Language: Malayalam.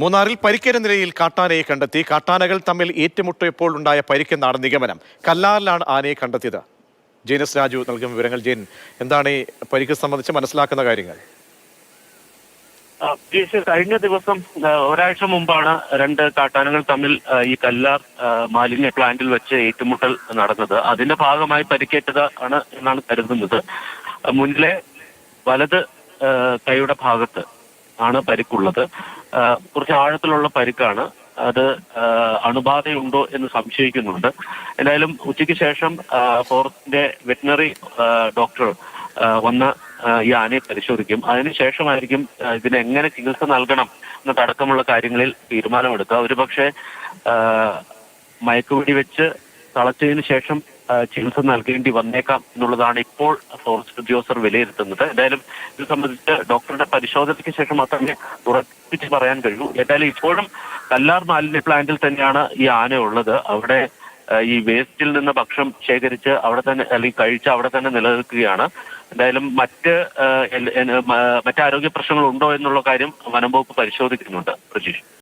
മൂന്നാറിൽ പരിക്കേറ്റ നിലയിൽ കാട്ടാനയെ കണ്ടെത്തി. കാട്ടാനകൾ തമ്മിൽ ഏറ്റുമുട്ടിയപ്പോൾ ഉണ്ടായ പരിക്കെന്നാണ് നിഗമനം. കല്ലാറിലാണ് ആനയെ കണ്ടെത്തിയത്. ജെയിനസ് രാജു നൽകുന്ന വിവരങ്ങൾ. ജെയിൻ എന്താണ് ഈ പരിക്ക് സംബന്ധിച്ച് മനസ്സിലാക്കുന്ന കാര്യങ്ങൾ? കഴിഞ്ഞ ദിവസം ഒരാഴ്ച മുമ്പാണ് രണ്ട് കാട്ടാനകൾ തമ്മിൽ ഈ കല്ലാർ മാലിന്യ പ്ലാന്റിൽ വെച്ച് ഏറ്റുമുട്ടൽ നടന്നത്. അതിന്റെ ഭാഗമായി പരിക്കേറ്റത് ആണ് എന്നാണ് കരുതുന്നത്. മുന്നിലെ വലത് കൈയുടെ ഭാഗത്ത് ആണ് പരിക്കുള്ളത്. കുറച്ച് ആഴത്തിലുള്ള പരുക്കാണ്. അത് അണുബാധയുണ്ടോ എന്ന് സംശയിക്കുന്നുണ്ട്. എന്തായാലും ഉച്ചയ്ക്ക് ശേഷം ഫോറസ്റ്റിന്റെ വെറ്റിനറി ഡോക്ടർ വന്ന് ഈ ആനയെ പരിശോധിക്കും. അതിനുശേഷമായിരിക്കും ഇതിന് എങ്ങനെ ചികിത്സ നൽകണം എന്നതടക്കമുള്ള കാര്യങ്ങളിൽ തീരുമാനമെടുക്കുക. ഒരുപക്ഷെ മയക്കുവെടി വെച്ച് തളച്ചതിന് ശേഷം ചികിത്സ നൽകേണ്ടി വന്നേക്കാം എന്നുള്ളതാണ് ഇപ്പോൾ ഫോറസ്റ്റ് ഉദ്യോഗസ്ഥർ വിലയിരുത്തുന്നത്. എന്തായാലും ഇത് സംബന്ധിച്ച് ഡോക്ടറുടെ പരിശോധനയ്ക്ക് ശേഷം മാത്രമേ ഉറപ്പിച്ച് പറയാൻ കഴിയൂ. ഏതായാലും ഇപ്പോഴും കല്ലാർ മാലിന്യ പ്ലാന്റിൽ തന്നെയാണ് ഈ ആന ഉള്ളത്. അവിടെ ഈ വേസ്റ്റിൽ നിന്ന് ഭക്ഷണം ശേഖരിച്ച് അവിടെ തന്നെ അല്ലെങ്കിൽ കഴിച്ച് അവിടെ തന്നെ നിലനിൽക്കുകയാണ്. എന്തായാലും മറ്റ് ആ, എൽ- എൻ- മ- മറ്റ് ആരോഗ്യ പ്രശ്നങ്ങൾ ഉണ്ടോ എന്നുള്ള കാര്യം വനം വകുപ്പ് പരിശോധിക്കുന്നുണ്ട്. പ്രജീഷ്.